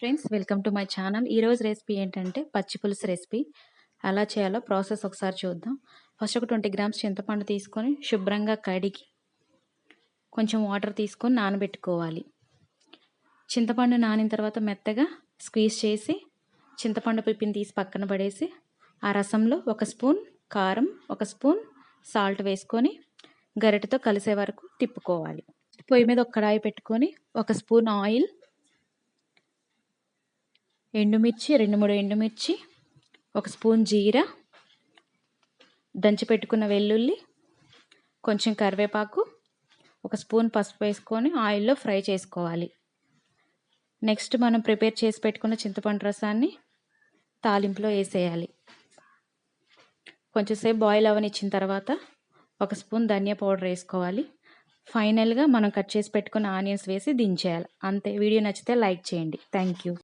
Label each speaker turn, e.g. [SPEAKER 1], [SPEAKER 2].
[SPEAKER 1] Friends welcome to my channel. ఈరోజు recipe ఏంటంటే పచ్చి పులుసు రెసిపీ. ఎలా చేయాలో ప్రాసెస్ ఒకసారి చూద్దాం. ఫస్ట్ ఒక ట్వంటీ గ్రామ్స్ చింతపండు తీసుకొని శుభ్రంగా కడిగి కొంచెం వాటర్ తీసుకొని నానబెట్టుకోవాలి. చింతపండు నానిన తర్వాత మెత్తగా స్క్వీజ్ చేసి చింతపండు పిప్పిని తీసి పక్కన పడేసి ఆ రసంలో ఒక స్పూన్ కారం ఒక స్పూన్ సాల్ట్ వేసుకొని గరిటతో కలిసే వరకు తిప్పుకోవాలి. పొయ్యి మీద ఒక కడాయి పెట్టుకొని ఒక స్పూన్ ఆయిల్ ఎండుమిర్చి రెండు మూడు ఎండుమిర్చి ఒక స్పూన్ జీర దంచి పెట్టుకున్న వెల్లుల్లి కొంచెం కరివేపాకు ఒక స్పూన్ పసుపు వేసుకొని ఆయిల్లో ఫ్రై చేసుకోవాలి. నెక్స్ట్ మనం ప్రిపేర్ చేసి పెట్టుకున్న చింతపండు రసాన్ని తాలింపులో వేసేయాలి. కొంచెంసేపు బాయిల్ అవనిచ్చిన తర్వాత ఒక స్పూన్ ధనియా పౌడర్ వేసుకోవాలి. ఫైనల్గా మనం కట్ చేసి పెట్టుకున్న ఆనియన్స్ వేసి దించేయాలి. అంతే. వీడియో నచ్చితే లైక్ చేయండి. Thank you.